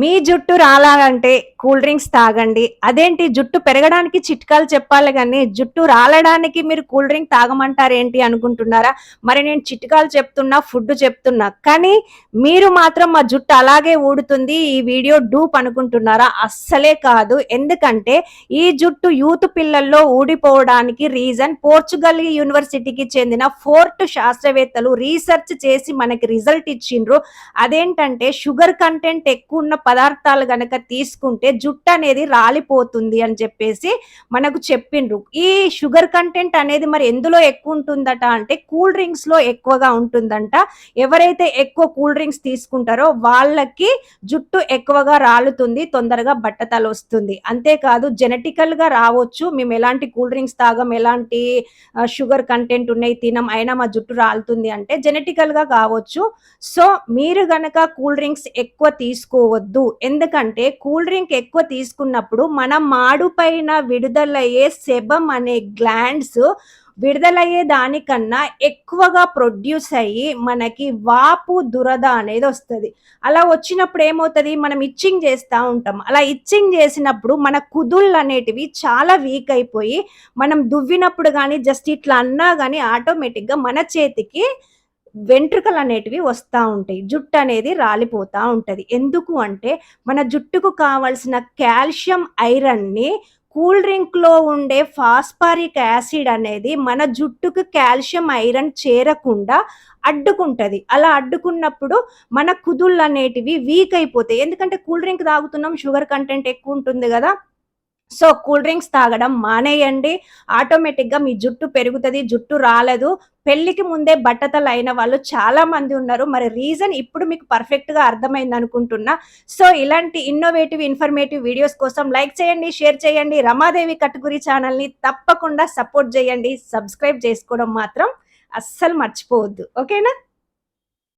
మీ జుట్టు రాలాలంటే cool drinks తాగండి. అదేంటి? జుట్టు పెరగడానికి చిట్కాలు చెప్పాలి కానీ జుట్టు రాలడానికి మీరు కూల్ డ్రింక్ తాగమంటారు ఏంటి అనుకుంటున్నారా? మరి నేను చిట్కాలు చెప్తున్నా ఫుడ్ చెప్తున్నా. కానీ మీరు మాత్రం మా జుట్టు అలాగే ఊడుతుంది ఈ వీడియో డూప్ అనుకుంటున్నారా? అస్సలే కాదు. ఎందుకంటే ఈ జుట్టు యూత్ పిల్లల్లో ఊడిపోవడానికి రీజన్ పోర్చుగల్ యూనివర్సిటీకి చెందిన ఫోర్త్ శాస్త్రవేత్తలు రీసెర్చ్ చేసి మనకి రిజల్ట్ ఇచ్చిండ్రు. అదేంటంటే షుగర్ కంటెంట్ ఎక్కువ ఉన్న పదార్థాలు గనక తీసుకుంటే జుట్టు అనేది రాలిపోతుంది అని చెప్పేసి మనకు చెప్పిండ్రు. ఈ షుగర్ కంటెంట్ అనేది మరి ఎందులో ఎక్కువ ఉంటుందట అంటే కూల్ డ్రింక్స్లో ఎక్కువగా ఉంటుందంట. ఎవరైతే ఎక్కువ కూల్ డ్రింక్స్ తీసుకుంటారో వాళ్ళకి జుట్టు ఎక్కువగా రాలుతుంది తొందరగా బట్టతలు వస్తుంది. అంతేకాదు జెనెటికల్గా రావచ్చు. మేము ఎలాంటి కూల్ డ్రింక్స్ తాగం ఎలాంటి షుగర్ కంటెంట్ ఉన్నాయి తినం అయినా మా జుట్టు రాలుతుంది అంటే జెనెటికల్గా కావచ్చు. సో మీరు గనక కూల్ డ్రింక్స్ ఎక్కువ తీసుకోవద్దు తీసుకోవద్దు ఎందుకంటే కూల్ డ్రింక్ ఎక్కువ తీసుకున్నప్పుడు మన మాడు పైన విడుదలయ్యే సెబం అనే గ్లాండ్స్ విడుదలయ్యే దానికన్నా ఎక్కువగా ప్రొడ్యూస్ అయ్యి మనకి వాపు దురద అనేది వస్తుంది. అలా వచ్చినప్పుడు ఏమవుతుంది? మనం ఇచ్చింగ్ చేస్తూ ఉంటాం. అలా ఇచ్చింగ్ చేసినప్పుడు మన కుదుళ్ళు అనేటివి చాలా వీక్ అయిపోయి మనం దువ్వినప్పుడు కానీ జస్ట్ ఇట్లా అన్నా కానీ ఆటోమేటిక్గా మన చేతికి వెంట్రుకలు అనేటివి వస్తూ ఉంటాయి. జుట్టు అనేది రాలిపోతూ ఉంటుంది. ఎందుకు అంటే మన జుట్టుకు కావలసిన కాల్షియం ఐరన్ని కూల్ డ్రింక్లో ఉండే ఫాస్పారిక్ యాసిడ్ అనేది మన జుట్టుకు కాల్షియం ఐరన్ చేరకుండా అడ్డుకుంటుంది. అలా అడ్డుకున్నప్పుడు మన కుదుళ్ళు అనేటివి వీక్ అయిపోతాయి. ఎందుకంటే కూల్ డ్రింక్ తాగుతున్నాం షుగర్ కంటెంట్ ఎక్కువ ఉంటుంది కదా. సో కూల్ డ్రింక్స్ తాగడం మానేయండి. ఆటోమేటిక్గా మీ జుట్టు పెరుగుతుంది జుట్టు రాలేదు. పెళ్ళికి ముందే బట్టతలు అయిన వాళ్ళు చాలా మంది ఉన్నారు. మరి రీజన్ ఇప్పుడు మీకు పర్ఫెక్ట్గా అర్థమైంది అనుకుంటున్నా. సో ఇలాంటి ఇన్నోవేటివ్ ఇన్ఫర్మేటివ్ వీడియోస్ కోసం లైక్ చేయండి షేర్ చేయండి. రమాదేవి కట్టుగురి ఛానల్ని తప్పకుండా సపోర్ట్ చేయండి. సబ్స్క్రైబ్ చేసుకోవడం మాత్రం అస్సలు మర్చిపోవద్దు. ఓకేనా?